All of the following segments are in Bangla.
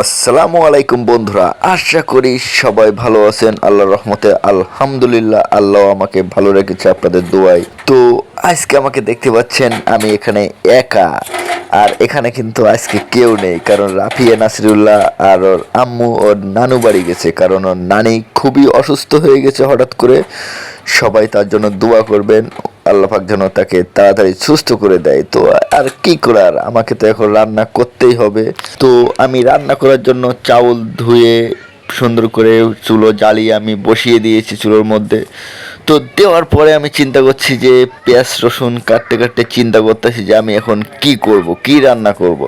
আসসালামু আলাইকুম বন্ধুরা, আশা করি সবাই ভালো আছেন। আল্লাহর রহমতে আলহামদুলিল্লাহ, আল্লাহ আমাকে ভালো রেখেছে আপনাদের দোয়াই তো আজকে আমাকে দেখতে পাচ্ছেন, আমি এখানে একা। আর এখানে কিন্তু আজকে কেউ নেই, কারণ রাফিয়া নাসিরুল্লাহ আর ওর আম্মু, ওর নানু বাড়ি গেছে। কারণ ওর নানি খুবই অসুস্থ হয়ে গেছে হঠাৎ করে। সবাই তার জন্য দোয়া করবেন। আল্লাহ পাক যেন তাকে তাড়াতাড়ি সুস্থ করে দেয়। তো আর কি করার? আমাকে তো এখন রান্না করতেই হবে। তো আমি রান্না করার জন্য চাউল ধুয়ে, সুন্দর করে চুলো জ্বালিয়ে আমি বসিয়ে দিয়েছি চুলোর মধ্যে। তো দেওয়ার পরে আমি চিন্তা করছি যে পেঁয়াজ, রসুন কাটতে কাটতে চিন্তা করতেছি যে আমি এখন কি করব, কি রান্না করব।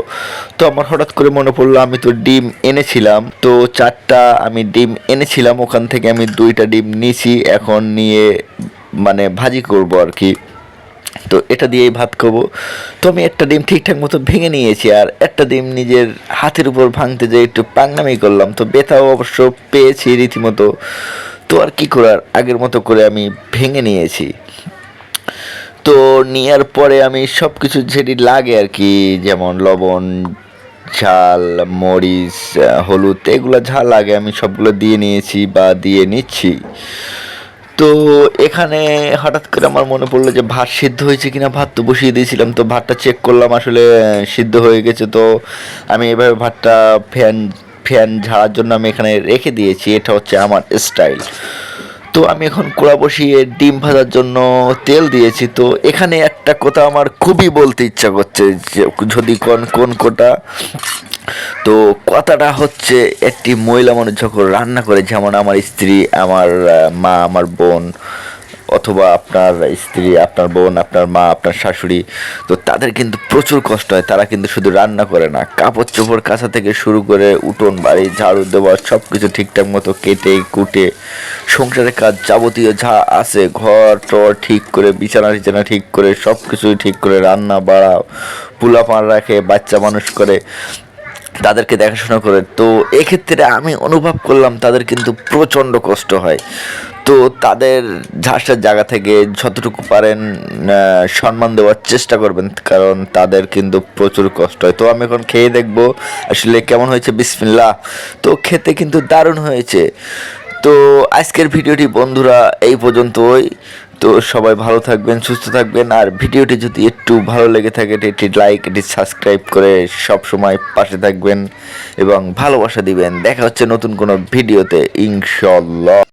তো আমার হঠাৎ করে মনে পড়ল, আমি তো ডিম এনেছিলাম। তো চারটা আমি ডিম এনেছিলাম, ওখান থেকে আমি দুইটা ডিম নিয়েছি। এখন নিয়ে মানে ভাজি করব আর কি। তো এটা দিয়েই ভাত খাব। তো আমি একটা ডিম ঠিকঠাক মতো ভেঙে নিয়েছি আর একটা ডিম নিজের হাতের উপর ভাঙতে যেয়ে একটু পাংনামি করলাম। তো ব্যথাও অবশ্য পেয়েছি রীতিমতো। তো আর কি করার? আগের মতো করে আমি ভেঙে নিয়েছি। তো নেওয়ার পরে আমি সব কিছু যেটি লাগে আর কি, যেমন লবণ, ঝাল, মরিচ হলুদ, এগুলো ঝাল লাগে আমি সবগুলো দিয়ে নিয়েছি বা দিয়ে নিচ্ছি। তো এখানে হঠাৎ করে আমার মনে পড়ল যে ভাত সিদ্ধ হয়েছে কিনা? ভাত তো বসিয়ে দিয়েছিলাম, তো ভাতটা চেক করলাম, আসলে সিদ্ধ হয়ে গেছে। তো আমি এভাবে ভাতটা ফ্যান ফ্যান ঝাড়ার জন্য আমি এখানে রেখে দিয়েছি। এটা হচ্ছে আমার স্টাইল তো আমি এখন কোড়া বসিয়ে ডিম ভাজার জন্য তেল দিয়েছি। তো এখানে একটা কথা আমার খুবই বলতে ইচ্ছা করছে যদি কোন কোন কোটা তো কথাটা হচ্ছে, একটি মহিলা মানুষ যখন রান্না করে, যেমন আমার স্ত্রী, আমার মা, আমার বোন, অথবা আপনার স্ত্রী, আপনার বোন, আপনার মা, আপনার শাশুড়ি, তো তাদের কিন্তু প্রচুর কষ্ট হয়। তারা কিন্তু শুধু রান্না করে না। কাপড় চোপড় কাছা থেকে শুরু করে উঠোন, বাড়ি, ঝাড়ু দেওয়া সব কিছু ঠিকঠাক মতো কেটে, কুটে, সংসারের কাজ যাবতীয় যা আছে, ঘর, টর ঠিক করে, বিছানা টিছানা ঠিক করে সব কিছুই ঠিক করে, রান্না, বাড়া পোলা পান রাখে, বাচ্চা মানুষ করে। তাদেরকে দেখাশোনা করে। তো এক্ষেত্রে আমি অনুভব করলাম তাদের কিন্তু প্রচণ্ড কষ্ট হয়। তো তাদের ঝাঁসের জায়গা থেকে যতটুকু পারেন সম্মান দেওয়ার চেষ্টা করবেন, কারণ তাদের কিন্তু প্রচুর কষ্ট হয়। তো আমি এখন খেয়ে দেখব আসলে কেমন হয়েছে, বিসমিল্লাহ। তো খেতে কিন্তু দারুণ হয়েছে। তো আজকের ভিডিওটি বন্ধুরা এই পর্যন্তই। তো সবাই ভালো থাকবেন, সুস্থ থাকবেন। আর ভিডিওটি যদি একটু ভালো লেগে থাকে, এটি লাইক এটি সাবস্ক্রাইব করে সব সময় পাশে থাকবেন এবং ভালোবাসা দিবেন। দেখা হচ্ছে নতুন কোনো ভিডিওতে ইনশাল্লাহ